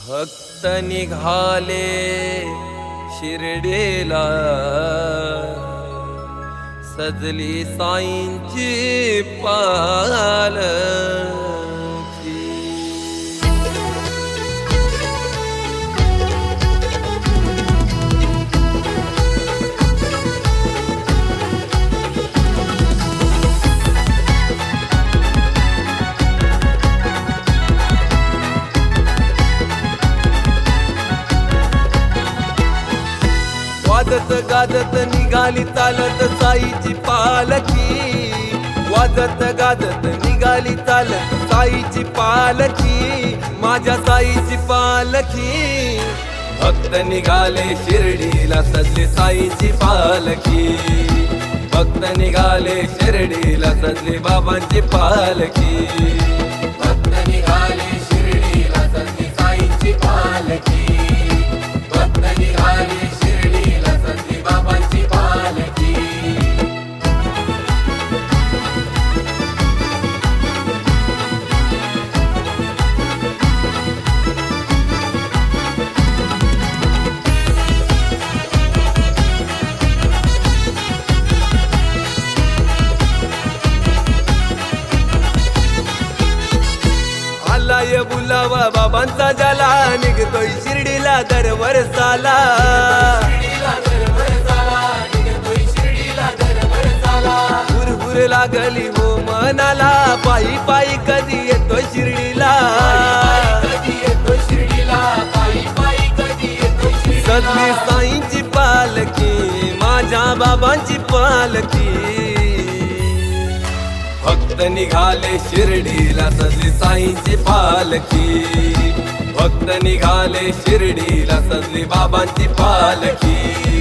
भक्त निघाले शिर्डेला. सजली साईंची पाल. वाजत गाजत निघाली चालत साईची पालखी. वाजत गाजत निघाली चालत साईची पालखी. माझ्या साईची पालखी. भक्त निघाले शिर्डीला सजली साईची पालखी. भक्त निघाले शिर्डीला सजली बाबांची पालखी. काय बुलावा बाबांचा जाला. निघतोय शिर्डीला दरवर साला झाला निघतोय शिर्डीला हुरहुर लागली हो मनाला. पायी पायी कधी येतोय शिर्डीला. कधी साईंची पालखी माझ्या बाबांची पालखी. भक्त निघाले शिर्डीला सजली साईंची पालखी. भक्त निघाले शिर्डीला सजली बाबांची पालखी.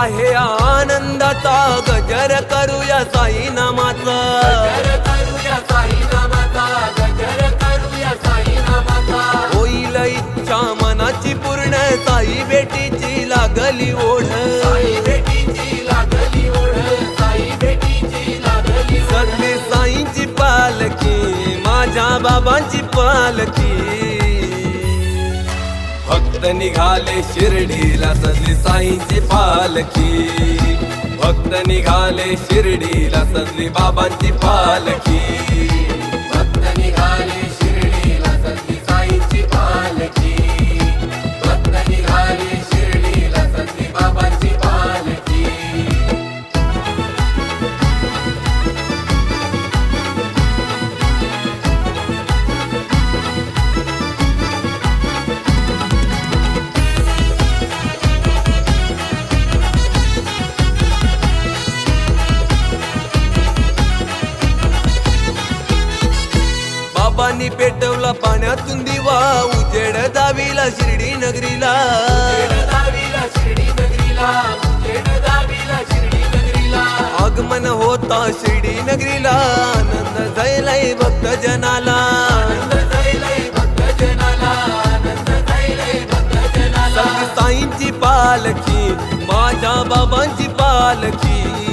आहे आनंदाचा. गजर करूया साई नामाचा करूया होईल इच्छा मनाची पूर्ण. साई बेटीची लागली ओढ लागली साई बेटीची लागली ओढ. सगळी साईंची पालखी माझ्या बाबांची पालखी. भक्त निघाले शिर्डीला सजली साईंची पालखी. भक्त निघाले शिर्डीला सजली बाबांची पालखी. भक्त निघाले पाणी पेटवला पाण्यातून दिवा उजेड दावीला शिर्डी नगरीला. आगमन होता शिर्डी नगरीला आनंद झालाय भक्त जनाला भक्त साईंची पालखी माझ्या बाबांची पालखी.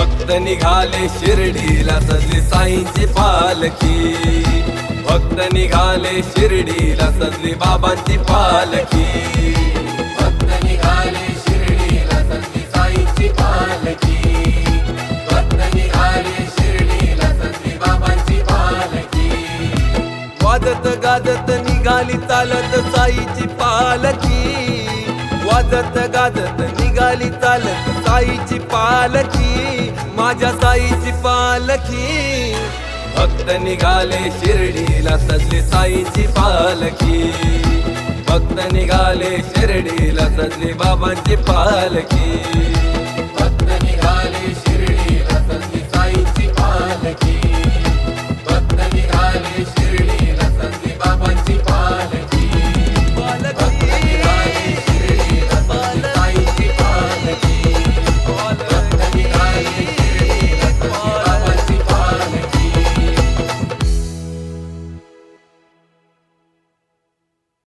भक्त निघाले शिर्डीला सजली साईंची पालखी. भक्त निघाले शिर्डीला सजली बाबांची पालखी. भक्त निघाले शिर्डीला सजली साईंची पालखी. भक्त निघाले शिर्डीला सजली बाबांची पालखी. वाजत गाजत निघाली चालत साईची पालखी. वाजत गाजत निघाली चालत साईची पालखी माझ्या साईची पालखी. भक्त निघाले शिर्डीला सजली साईची पालखी. भक्त निघाले शिर्डीला सजली बाबांची पालखी. भक्त निघाले शिर्डीला सजली साईची पालखी.